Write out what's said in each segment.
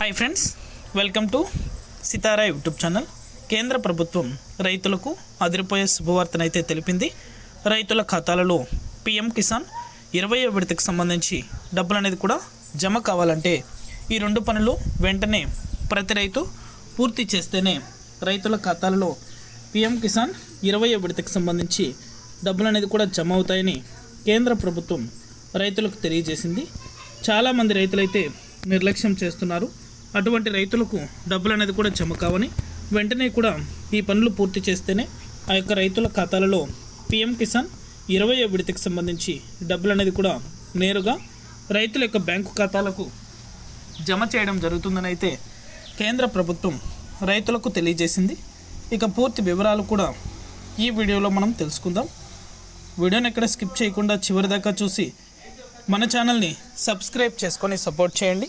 Hi friends welcome to Sitara YouTube channel కేంద్ర ప్రభుత్వం రైతులకు అదిరిపోయే శుభవార్తనైతే తెలిపింది. రైతుల ఖాతాలలో పిఎం కిసాన్ ఇరవై విడతకు సంబంధించి డబ్బులు అనేది కూడా జమ కావాలంటే ఈ రెండు పనులు వెంటనే ప్రతి రైతు పూర్తి చేస్తేనే రైతుల ఖాతాలలో పిఎం కిసాన్ ఇరవై విడతకు సంబంధించి డబ్బులు అనేది కూడా జమ అవుతాయని కేంద్ర ప్రభుత్వం రైతులకు తెలియజేసింది. చాలామంది రైతులైతే నిర్లక్ష్యం చేస్తున్నారు. అటువంటి రైతులకు డబ్బులు అనేది కూడా జమ కావని వెంటనే కూడా ఈ పనులు పూర్తి చేస్తేనే ఆ యొక్క రైతుల ఖాతాలలో పిఎం కిసాన్ ఇరవై విడతకి సంబంధించి డబ్బులు అనేది కూడా నేరుగా రైతుల యొక్క బ్యాంకు ఖాతాలకు జమ చేయడం జరుగుతుందని అయితే కేంద్ర ప్రభుత్వం రైతులకు తెలియజేసింది. ఇక పూర్తి వివరాలు కూడా ఈ వీడియోలో మనం తెలుసుకుందాం. వీడియోని ఎక్కడ స్కిప్ చేయకుండా చివరి దాకా చూసి మన ఛానల్ని సబ్స్క్రైబ్ చేసుకొని సపోర్ట్ చేయండి.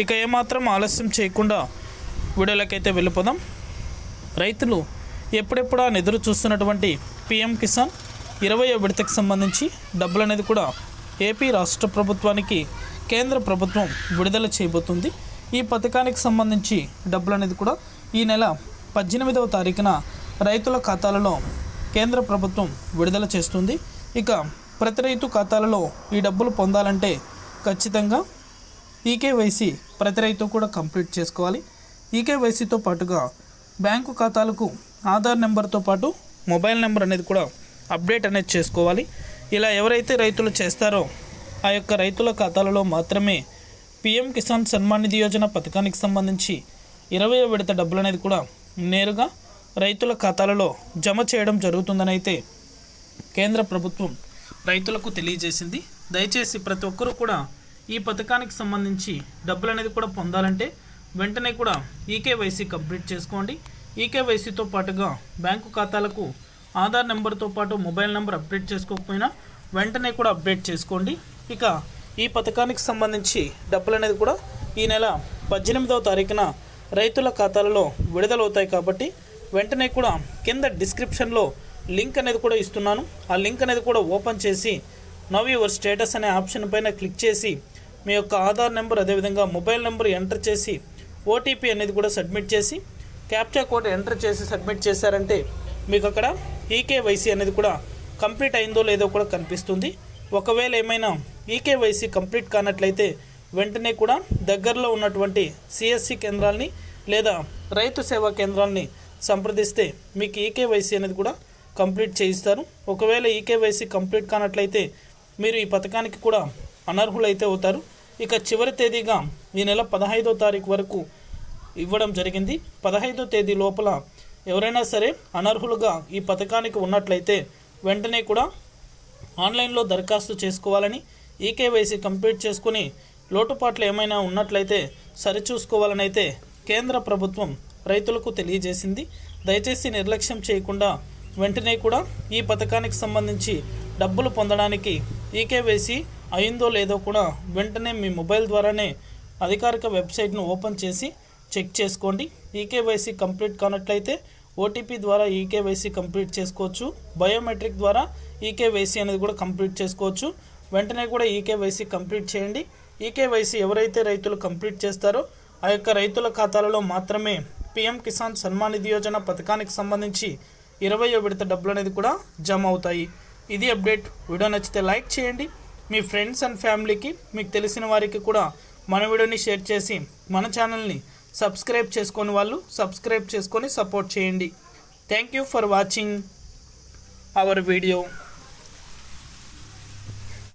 ఇక ఏమాత్రం ఆలస్యం చేయకుండా వీడియోలకైతే వెళ్ళిపోదాం. రైతులు ఎప్పుడెప్పుడా ఎదురు చూస్తున్నటువంటి పిఎం కిసాన్ ఇరవై విడతకు సంబంధించి డబ్బులు అనేది కూడా ఏపీ రాష్ట్ర ప్రభుత్వానికి కేంద్ర ప్రభుత్వం విడుదల చేయబోతుంది. ఈ పథకానికి సంబంధించి డబ్బులు అనేది కూడా ఈ నెల పద్దెనిమిదవ తారీఖున రైతుల ఖాతాలలో కేంద్ర ప్రభుత్వం విడుదల చేస్తుంది. ఇక ప్రతి రైతు ఖాతాలలో ఈ డబ్బులు పొందాలంటే ఖచ్చితంగా ఈకేవైసీ ప్రతి రైతు కూడా కంప్లీట్ చేసుకోవాలి. ఈకేవైసీతో పాటుగా బ్యాంకు ఖాతాలకు ఆధార్ నెంబర్తో పాటు మొబైల్ నెంబర్ అనేది కూడా అప్డేట్ అనేది చేసుకోవాలి. ఇలా ఎవరైతే రైతులు చేస్తారో ఆ యొక్క రైతుల ఖాతాలలో మాత్రమే పిఎం కిసాన్ సన్మాన్ నిధి యోజన పథకానికి సంబంధించి ఇరవై విడత డబ్బులు అనేది కూడా నేరుగా రైతుల ఖాతాలలో జమ చేయడం జరుగుతుందని అయితే కేంద్ర ప్రభుత్వం రైతులకు తెలియజేసింది. దయచేసి ప్రతి ఒక్కరూ కూడా ఈ పథకానికి సంబంధించి డబ్బులు అనేది కూడా పొందాలంటే వెంటనే కూడా ఈకేవైసీ కంప్లీట్ చేసుకోండి. ఈకేవైసీతో పాటుగా బ్యాంకు ఖాతాలకు ఆధార్ నెంబర్తో పాటు మొబైల్ నెంబర్ అప్డేట్ చేసుకోకపోయినా వెంటనే కూడా అప్డేట్ చేసుకోండి. ఇక ఈ పథకానికి సంబంధించి డబ్బులు అనేది కూడా ఈ నెల పద్దెనిమిదవ తారీఖున రైతుల ఖాతాలలో విడుదలవుతాయి కాబట్టి వెంటనే కూడా కింద డిస్క్రిప్షన్లో లింక్ అనేది కూడా ఇస్తున్నాను. ఆ లింక్ అనేది కూడా ఓపెన్ చేసి నవ్ యువర్ స్టేటస్ అనే ఆప్షన్ పైన క్లిక్ చేసి మీ యొక్క ఆధార్ నెంబర్ అదేవిధంగా మొబైల్ నెంబర్ ఎంటర్ చేసి ఓటీపీ అనేది కూడా సబ్మిట్ చేసి క్యాప్చా కోడ్ ఎంటర్ చేసి సబ్మిట్ చేశారంటే మీకు అక్కడ ఈకేవైసీ అనేది కూడా కంప్లీట్ అయిందో లేదో కూడా కనిపిస్తుంది. ఒకవేళ ఏమైనా ఈకేవైసీ కంప్లీట్ కానట్లయితే వెంటనే కూడా దగ్గరలో ఉన్నటువంటి సిఎస్సి కేంద్రాల్ని లేదా రైతు సేవా కేంద్రాల్ని సంప్రదిస్తే మీకు ఈకేవైసీ అనేది కూడా కంప్లీట్ చేయిస్తారు. ఒకవేళ ఈకేవైసీ కంప్లీట్ కానట్లయితే మీరు ఈ పథకానికి కూడా అనర్హులైతే అవుతారు. ఇక చివరి తేదీగా ఈ నెల పదహైదో తారీఖు వరకు ఇవ్వడం జరిగింది. పదహైదో తేదీ లోపల ఎవరైనా సరే అనర్హులుగా ఈ పథకానికి ఉన్నట్లయితే వెంటనే కూడా ఆన్లైన్లో దరఖాస్తు చేసుకోవాలని ఈకేవైసీ కంప్లీట్ చేసుకుని లోటుపాట్లు ఏమైనా ఉన్నట్లయితే సరిచూసుకోవాలని అయితే కేంద్ర ప్రభుత్వం రైతులకు తెలియజేసింది. దయచేసి నిర్లక్ష్యం చేయకుండా వెంటనే కూడా ఈ పథకానికి సంబంధించి డబ్బులు పొందడానికి ఈకేవైసీ అయిందో లేదో కూడా వెంటనే మీ మొబైల్ ద్వారానే అధికారిక వెబ్సైట్ను ఓపెన్ చేసి చెక్ చేసుకోండి. ఈకేవైసీ కంప్లీట్ కానట్లయితే ఓటీపీ ద్వారా ఈకేవైసీ కంప్లీట్ చేసుకోవచ్చు. బయోమెట్రిక్ ద్వారా ఈకేవైసీ అనేది కూడా కంప్లీట్ చేసుకోవచ్చు. వెంటనే కూడా ఈకేవైసీ కంప్లీట్ చేయండి. ఈకేవైసీ ఎవరైతే రైతులు కంప్లీట్ చేస్తారో ఆ యొక్క రైతుల ఖాతాలలో మాత్రమే పిఎం కిసాన్ సన్మాన్ నిధి యోజన పథకానికి సంబంధించి ఇరవయో విడత డబ్బులు అనేది కూడా జమ అవుతాయి. ఇది అప్డేట్. వీడియో నచ్చితే లైక్ చేయండి. మీ ఫ్రెండ్స్ అండ్ ఫ్యామిలీకి మీకు తెలిసిన వారికి కూడా మన వీడియోని షేర్ చేసి మన ఛానల్ని సబ్స్క్రైబ్ చేసుకొని వాళ్ళు సబ్స్క్రైబ్ చేసుకొని సపోర్ట్ చేయండి. Thank you for watching our video